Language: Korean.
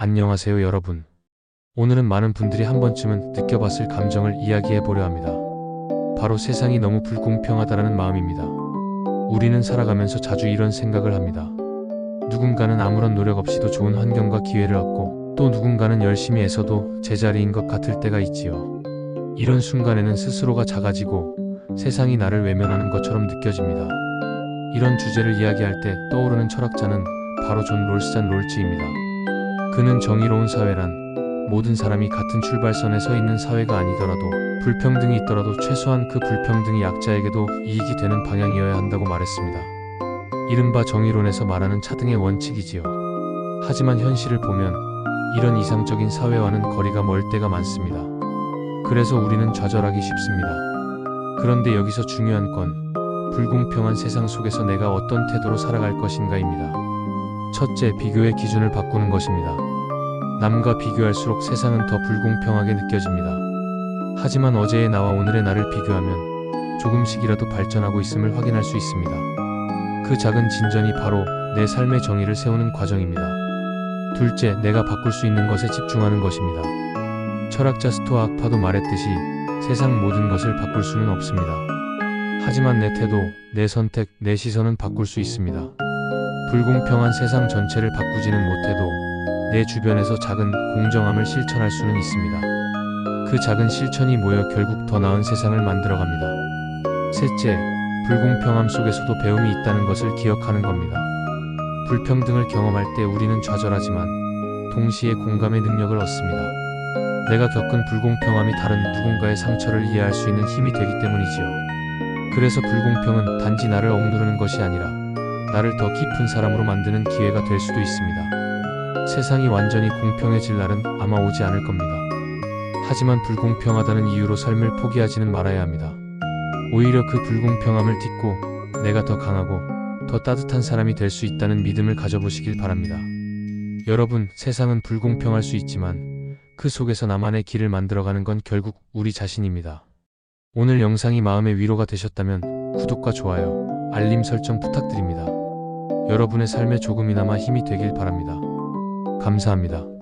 안녕하세요, 여러분. 오늘은 많은 분들이 한 번쯤은 느껴봤을 감정을 이야기해 보려 합니다. 바로 세상이 너무 불공평하다라는 마음입니다. 우리는 살아가면서 자주 이런 생각을 합니다. 누군가는 아무런 노력 없이도 좋은 환경과 기회를 얻고 또 누군가는 열심히 애써도 제자리인 것 같을 때가 있지요. 이런 순간에는 스스로가 작아지고 세상이 나를 외면하는 것처럼 느껴집니다. 이런 주제를 이야기할 때 떠오르는 철학자는 바로 존 롤스잔 롤츠입니다. 그는 정의로운 사회란 모든 사람이 같은 출발선에 서 있는 사회가 아니더라도 불평등이 있더라도 최소한 그 불평등이 약자에게도 이익이 되는 방향이어야 한다고 말했습니다. 이른바 정의론에서 말하는 차등의 원칙이지요. 하지만 현실을 보면 이런 이상적인 사회와는 거리가 멀 때가 많습니다. 그래서 우리는 좌절하기 쉽습니다. 그런데 여기서 중요한 건 불공평한 세상 속에서 내가 어떤 태도로 살아갈 것인가입니다. 첫째, 비교의 기준을 바꾸는 것입니다. 남과 비교할수록 세상은 더 불공평하게 느껴집니다. 하지만 어제의 나와 오늘의 나를 비교하면 조금씩이라도 발전하고 있음을 확인할 수 있습니다. 그 작은 진전이 바로 내 삶의 정의를 세우는 과정입니다. 둘째, 내가 바꿀 수 있는 것에 집중하는 것입니다. 철학자 스토아 악파도 말했듯이 세상 모든 것을 바꿀 수는 없습니다. 하지만 내 태도, 내 선택, 내 시선은 바꿀 수 있습니다. 불공평한 세상 전체를 바꾸지는 못해도 내 주변에서 작은 공정함을 실천할 수는 있습니다. 그 작은 실천이 모여 결국 더 나은 세상을 만들어 갑니다. 셋째, 불공평함 속에서도 배움이 있다는 것을 기억하는 겁니다. 불평등을 경험할 때 우리는 좌절하지만 동시에 공감의 능력을 얻습니다. 내가 겪은 불공평함이 다른 누군가의 상처를 이해할 수 있는 힘이 되기 때문이지요. 그래서 불공평은 단지 나를 억누르는 것이 아니라 나를 더 깊은 사람으로 만드는 기회가 될 수도 있습니다. 세상이 완전히 공평해질 날은 아마 오지 않을 겁니다. 하지만 불공평하다는 이유로 삶을 포기하지는 말아야 합니다. 오히려 그 불공평함을 딛고 내가 더 강하고 더 따뜻한 사람이 될 수 있다는 믿음을 가져보시길 바랍니다. 여러분, 세상은 불공평할 수 있지만 그 속에서 나만의 길을 만들어가는 건 결국 우리 자신입니다. 오늘 영상이 마음의 위로가 되셨다면 구독과 좋아요, 알림 설정 부탁드립니다. 여러분의 삶에 조금이나마 힘이 되길 바랍니다. 감사합니다.